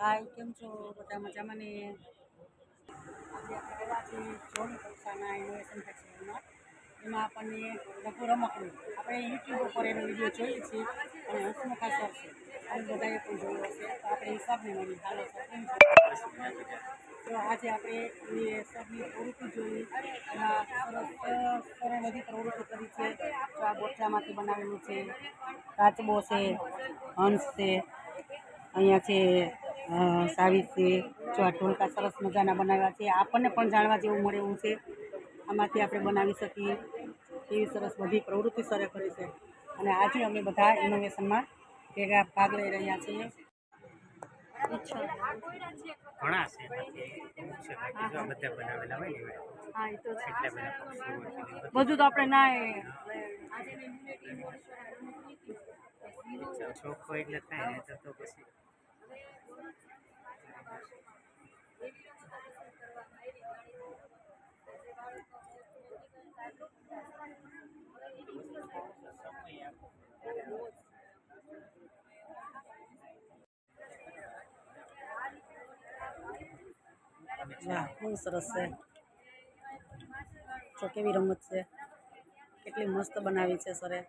હાય, કેમ છો? બધા મજામાં ને? આજે આપણે આવ્યા છીએ જોન કક્ષાના ઇનોવેશન ફેસ્ટિવલમાં એમાં આપણને લઘુ રમકડું. આપણે યુટ્યુબ ઉપર એનો વીડિયો જોઈએ છીએ, અને હસમુખા સર છે. અને બધાએ પણ જોયો હશે, તો આપણે હિસાબને મળી હાલો તો આજે આપણે એ સરની પ્રવૃત્તિ જોઈ એમાં સરસ સરે બધી પ્રવૃત્તિ કરી છે. તો આ ગોઠલામાંથી બનાવેલું છે, કાચબો છે, હંસ છે, અહીંયા છે સાવી છે જો આ ઢોલકા સરસ મજાના બનાવ્યા છે આપણને પણ જાણવા જેવું મળે એવું છે. આમાંથી આપણે બનાવી શકીએ એવી સરસ બધી પ્રવૃત્તિ સરે કરી છે. અને આજે અમે બધા ઇનોવેશનમાં ભેગા ભાગ લઈ રહ્યા છીએ. ઘણા છે આપણે ના બધા તો એટલા પક્ષીઓ છે વાહ, બહુ સરસ છે. જો કેવી રમત છે. કેટલી મસ્ત બનાવી છે, સરે.